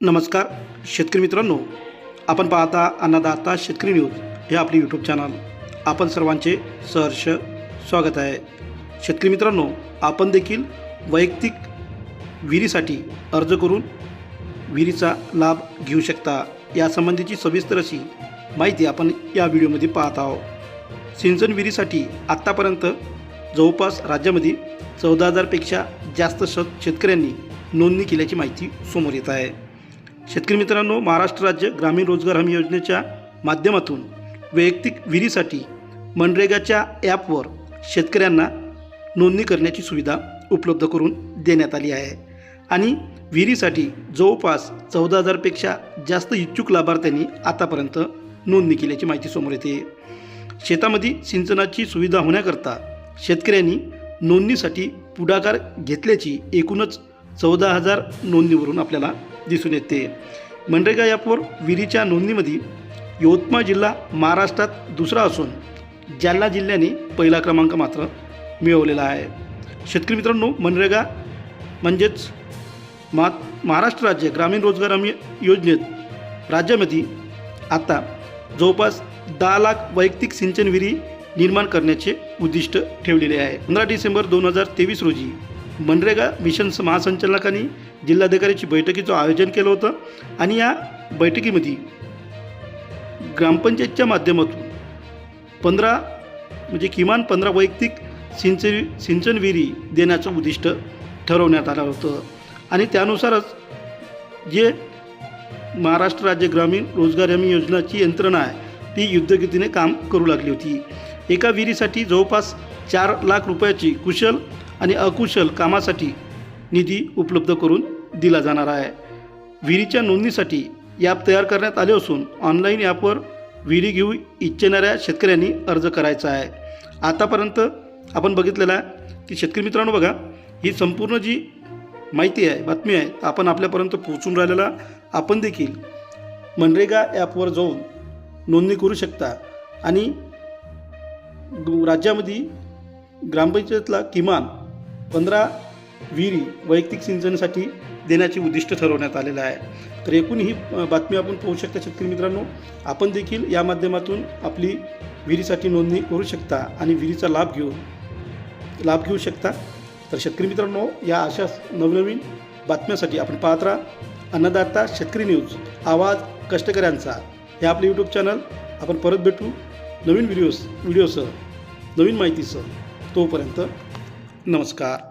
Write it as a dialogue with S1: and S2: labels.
S1: नमस्कार शेतकरी मित्रांनो आपण पाहता अन्नदाता शेतकरी न्यूज हे आपले यूट्यूब चॅनल आपण सर्वांचे सहर्ष स्वागत आहे. शेतकरी मित्रांनो आपण देखील वैयक्तिक विहिरीसाठी अर्ज करून विहिरीचा लाभ घेऊ शकता. यासंबंधीची सविस्तर अशी माहिती आपण या व्हिडिओमध्ये पाहत आहोत. सिंचन विहिरीसाठी आत्तापर्यंत जवळपास राज्यामध्ये चौदा हजारपेक्षा जास्त श शेतकऱ्यांनी नोंदणी केल्याची माहिती समोर येत आहे. शेतकरी मित्रांनो महाराष्ट्र राज्य ग्रामीण रोजगार हमी योजनेच्या माध्यमातून वैयक्तिक विहिरीसाठी मनरेगाच्या ॲपवर शेतकऱ्यांना नोंदणी करण्याची सुविधा उपलब्ध करून देण्यात आली आहे. आणि विहिरीसाठी जवळपास चौदा हजारपेक्षा जास्त इच्छुक लाभार्थ्यांनी आतापर्यंत नोंदणी केल्याची माहिती समोर येते. शेतामध्ये सिंचनाची सुविधा होण्याकरता शेतकऱ्यांनी नोंदणीसाठी पुढाकार घेतल्याची एकूणच चौदा हजार नोंदणीवरून आपल्याला दिसून येते. मनरेगा ॲपवर विहिरीच्या नोंदणीमध्ये यवतमाळ जिल्हा महाराष्ट्रात दुसरा असून जालना जिल्ह्याने पहिला क्रमांक मात्र मिळवलेला आहे. शेतकरी मित्रांनो मनरेगा म्हणजेच मा महाराष्ट्र राज्य ग्रामीण रोजगार हमी योजनेत राज्यामध्ये आता जवळपास दहा लाख वैयक्तिक सिंचन विहिरी निर्माण करण्याचे उद्दिष्ट ठेवलेले आहे. पंधरा डिसेंबर दोन हजार तेवीस रोजी मनरेगा मिशन महासंचालकांनी जिल्हाधिकाऱ्याची बैठकीचं आयोजन केलं होतं आणि या बैठकीमध्ये ग्रामपंचायतच्या माध्यमातून पंधरा म्हणजे किमान पंधरा वैयक्तिक सिंचन सिंचन विहिरी देण्याचं उद्दिष्ट ठरवण्यात आलं होतं. आणि त्यानुसारच जे महाराष्ट्र राज्य ग्रामीण रोजगार हमी योजनाची यंत्रणा आहे ती युद्धगतीने काम करू लागली होती. एका विहिरीसाठी जवळपास चार लाख रुपयाची कुशल आणि अकुशल कामासाठी निधी उपलब्ध करून दिला जाणार आहे. विहिरीच्या नोंदणीसाठी ॲप तयार करण्यात आले असून ऑनलाईन ॲपवर विहिरी घेऊ इच्छिणाऱ्या शेतकऱ्यांनी अर्ज करायचा आहे. आतापर्यंत आपण बघितलेलं आहे की शेतकरी मित्रांनो बघा ही संपूर्ण जी माहिती आहे बातमी आहे आपण आपल्यापर्यंत पोहोचून राहिलेला आपण देखील मनरेगा ॲपवर जाऊन नोंदणी करू शकता. आणि राज्यामध्ये ग्रामपंचायतला किमान पंधरा विहिरी वैयक्तिक सिंचनासाठी देण्याचे उद्दिष्ट ठरवण्यात आलेलं आहे. तर एकूण ही बातमी आपण पाहू शकता शेतकरी मित्रांनो आपण देखील या माध्यमातून आपली विहिरीसाठी नोंदणी करू शकता आणि विहिरीचा लाभ घेऊन लाभ घेऊ शकता. तर शेतकरी मित्रांनो या अशा नवनवीन बातम्यासाठी आपण पाहत राहा. अन्नदाता शेतकरी न्यूज आवाज कष्टकऱ्यांचा. हे आपले यूट्यूब चॅनल आपण परत भेटू नवीन व्हिडिओज व्हिडिओसह नवीन माहितीसह. तोपर्यंत नमस्कार.